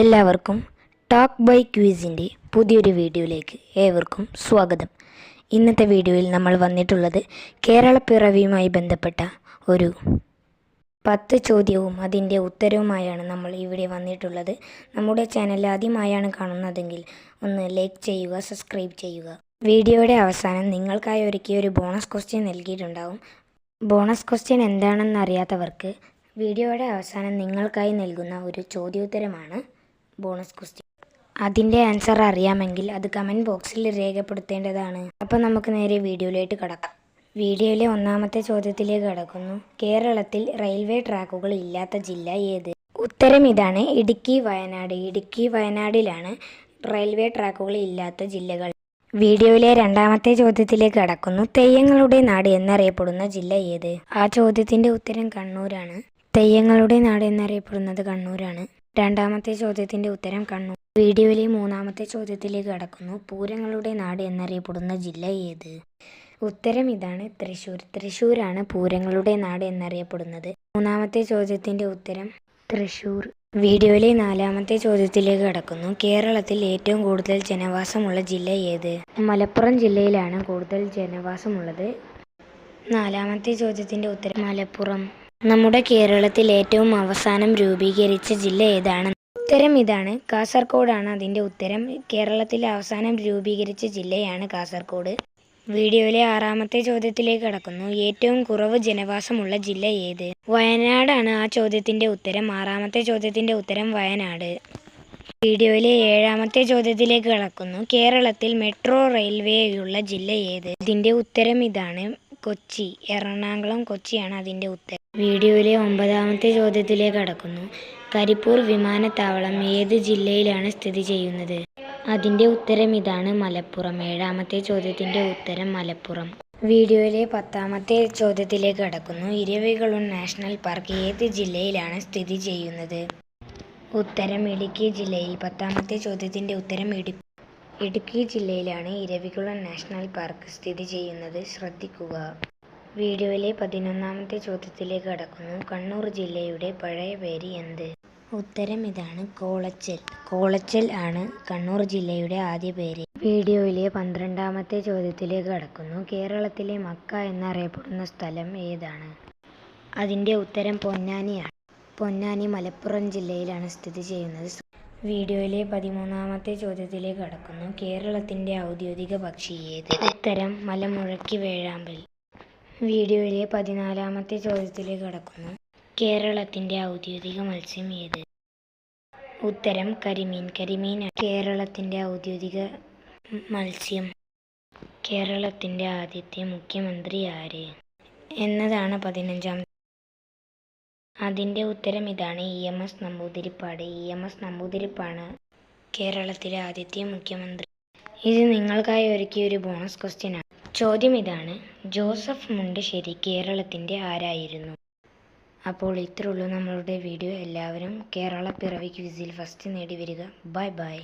എല്ലാവർക്കും talk by ക്യൂസിന്റെ പുതിയൊരു വീഡിയോയിലേക്ക് ഏവർക്കും സ്വാഗതം. ഇന്നത്തെ വീഡിയോയിൽ നമ്മൾ വന്നിട്ടുള്ളത് കേരളപ്പിറവിയുമായി ബന്ധപ്പെട്ട ഒരു പത്ത് ചോദ്യവും അതിന്റെ ഉത്തരവുമായാണ് നമ്മൾ ഇവിടെ വന്നിട്ടുള്ളത്. നമ്മുടെ ചാനൽ ആദ്യമായാണ് കാണുന്നതെങ്കിൽ ഒന്ന് ലൈക്ക് ചെയ്യുക സബ്സ്ക്രൈബ് ചെയ്യുക. വീഡിയോയുടെ അവസാനം നിങ്ങൾക്കായി ഒരുക്കിയ ഒരു ബോണസ് ക്വസ്റ്റ്യൻ നൽകിയിട്ടുണ്ടാവും. ബോണസ് ക്വസ്റ്റ്യൻ എന്താണെന്ന് അറിയാത്തവർക്ക് വീഡിയോയുടെ അവസാനം നിങ്ങൾക്കായി നൽകുന്ന ഒരു ചോദ്യോത്തരമാണ് ബോണസ് ക്വസ്റ്റ്യൻ. അതിന്റെ ആൻസർ അറിയാമെങ്കിൽ അത് കമന്റ് ബോക്സിൽ രേഖപ്പെടുത്തേണ്ടതാണ്. അപ്പോൾ നമുക്ക് നേരെ വീഡിയോയിലേക്ക് കടക്കാം. വീഡിയോയിലെ ഒന്നാമത്തെ ചോദ്യത്തിലേക്ക് കടക്കുന്നു. കേരളത്തിൽ റെയിൽവേ ട്രാക്കുകൾ ഇല്ലാത്ത ജില്ല ഏത്? ഉത്തരം ഇതാണ് ഇടുക്കി വയനാട്. ഇടുക്കി വയനാടിലാണ് റെയിൽവേ ട്രാക്കുകൾ ഇല്ലാത്ത ജില്ലകൾ. വീഡിയോയിലെ രണ്ടാമത്തെ ചോദ്യത്തിലേക്ക് കടക്കുന്നു. തെയ്യങ്ങളുടെ നാട് എന്നറിയപ്പെടുന്ന ജില്ല ഏത്? ആ ചോദ്യത്തിന്റെ ഉത്തരം കണ്ണൂരാണ്. തെയ്യങ്ങളുടെ നാട് എന്നറിയപ്പെടുന്നത് കണ്ണൂരാണ്. രണ്ടാമത്തെ ചോദ്യത്തിന്റെ ഉത്തരം കണ്ണൂർ. വീഡിയോയിലെ മൂന്നാമത്തെ ചോദ്യത്തിലേക്ക് കടക്കുന്നു. പൂരങ്ങളുടെ നാട് എന്നറിയപ്പെടുന്ന ജില്ല ഏത്? ഉത്തരം ഇതാണ്. തൃശ്ശൂർ തൃശ്ശൂരാണ് പൂരങ്ങളുടെ നാട് എന്നറിയപ്പെടുന്നത്. മൂന്നാമത്തെ ചോദ്യത്തിന്റെ ഉത്തരം തൃശ്ശൂർ വീഡിയോയിലെ നാലാമത്തെ ചോദ്യത്തിലേക്ക് കടക്കുന്നു. കേരളത്തിൽ ഏറ്റവും കൂടുതൽ ജനവാസമുള്ള ജില്ല ഏത്? മലപ്പുറം ജില്ലയിലാണ് കൂടുതൽ ജനവാസമുള്ളത്. നാലാമത്തെ ചോദ്യത്തിന്റെ ഉത്തരം മലപ്പുറം. നമ്മുടെ കേരളത്തിൽ ഏറ്റവും അവസാനം രൂപീകരിച്ച ജില്ല ഏതാണ്? ഉത്തരം ഇതാണ്. കാസർഗോഡാണ് അതിന്റെ ഉത്തരം. കേരളത്തിൽ അവസാനം രൂപീകരിച്ച ജില്ലയാണ് കാസർഗോഡ് വീഡിയോയിലെ ആറാമത്തെ ചോദ്യത്തിലേക്ക് കടക്കുന്നു. ഏറ്റവും കുറവ് ജനവാസമുള്ള ജില്ല ഏത്? വയനാടാണ് ആ ചോദ്യത്തിന്റെ ഉത്തരം. ആറാമത്തെ ചോദ്യത്തിന്റെ ഉത്തരം വയനാട്. വീഡിയോയിലെ ഏഴാമത്തെ ചോദ്യത്തിലേക്ക് കടക്കുന്നു. കേരളത്തിൽ മെട്രോ റെയിൽവേയുള്ള ജില്ല ഏത്? ഇതിന്റെ ഉത്തരം ഇതാണ്. കൊച്ചി എറണാകുളം കൊച്ചിയാണ് അതിന്റെ ഉത്തരം. വീഡിയോയിലെ ഒമ്പതാമത്തെ ചോദ്യത്തിലേക്ക് കടക്കുന്നു. കരിപ്പൂർ വിമാനത്താവളം ഏത് ജില്ലയിലാണ് സ്ഥിതി ചെയ്യുന്നത്? അതിന്റെ ഉത്തരം ഇതാണ് മലപ്പുറം. ഏഴാമത്തെ ചോദ്യത്തിന്റെ ഉത്തരം മലപ്പുറം. വീഡിയോയിലെ പത്താമത്തെ ചോദ്യത്തിലേക്ക് കടക്കുന്നു. ഇരവികുളം നാഷണൽ പാർക്ക് ഏത് ജില്ലയിലാണ് സ്ഥിതി ചെയ്യുന്നത്? ഉത്തരം ഇടുക്കി ജില്ലയിൽ. പത്താമത്തെ ചോദ്യത്തിന്റെ ഉത്തരം ഇടു ഇടുക്കി ജില്ലയിലാണ് ഇരവികുളം നാഷണൽ പാർക്ക് സ്ഥിതി ചെയ്യുന്നത്. ശ്രദ്ധിക്കുക. വീഡിയോയിലെ പതിനൊന്നാമത്തെ ചോദ്യത്തിലേക്ക് കടക്കുന്നു. കണ്ണൂർ ജില്ലയുടെ പഴയ പേര് എന്ത്? ഉത്തരം ഇതാണ് കോളച്ചൽ. കോളച്ചൽ ആണ് കണ്ണൂർ ജില്ലയുടെ ആദ്യ പേര്. വീഡിയോയിലെ പന്ത്രണ്ടാമത്തെ ചോദ്യത്തിലേക്ക് കടക്കുന്നു. കേരളത്തിലെ മക്ക എന്നറിയപ്പെടുന്ന സ്ഥലം ഏതാണ്? അതിന്റെ ഉത്തരം പൊന്നാനിയാണ്. പൊന്നാനി മലപ്പുറം ജില്ലയിലാണ് സ്ഥിതി ചെയ്യുന്നത്. വീഡിയോയിലെ പതിമൂന്നാമത്തെ ചോദ്യത്തിലേക്ക് കടക്കുന്നു. കേരളത്തിന്റെ ഔദ്യോഗിക പക്ഷി ഏത്? ഉത്തരം മലമുഴക്കി വേഴാമ്പൽ. വീഡിയോയിലെ പതിനാലാമത്തെ ചോദ്യത്തിലേക്ക് കടക്കുന്നു. കേരളത്തിന്റെ ഔദ്യോഗിക മത്സ്യം ഏത്? ഉത്തരം കരിമീൻ. കരിമീൻ കേരളത്തിന്റെ ഔദ്യോഗിക മത്സ്യം. കേരളത്തിന്റെ ആദ്യത്തെ മുഖ്യമന്ത്രി ആര്? എന്നതാണ് പതിനഞ്ചാം അതിന്റെ ഉത്തരം ഇതാണ് E M S Namboodiripad. E M S നമ്പൂതിരിപ്പാണ് കേരളത്തിലെ ആദ്യത്തെ മുഖ്യമന്ത്രി. ഇത് നിങ്ങൾക്കായി ഒരുക്കിയ ഒരു ബോണസ് ക്വസ്റ്റ്യനാണ് ചോദ്യം ഇതാണ്. ജോസഫ് മുണ്ടശ്ശേരി കേരളത്തിന്റെ ആരായിരുന്നു? അപ്പോൾ ഇത്രയുള്ളൂ നമ്മളുടെ വീഡിയോ. എല്ലാവരും കേരള പിറവി ക്വിസിൽ ഫസ്റ്റ് നേടി വരിക ബൈ ബൈ.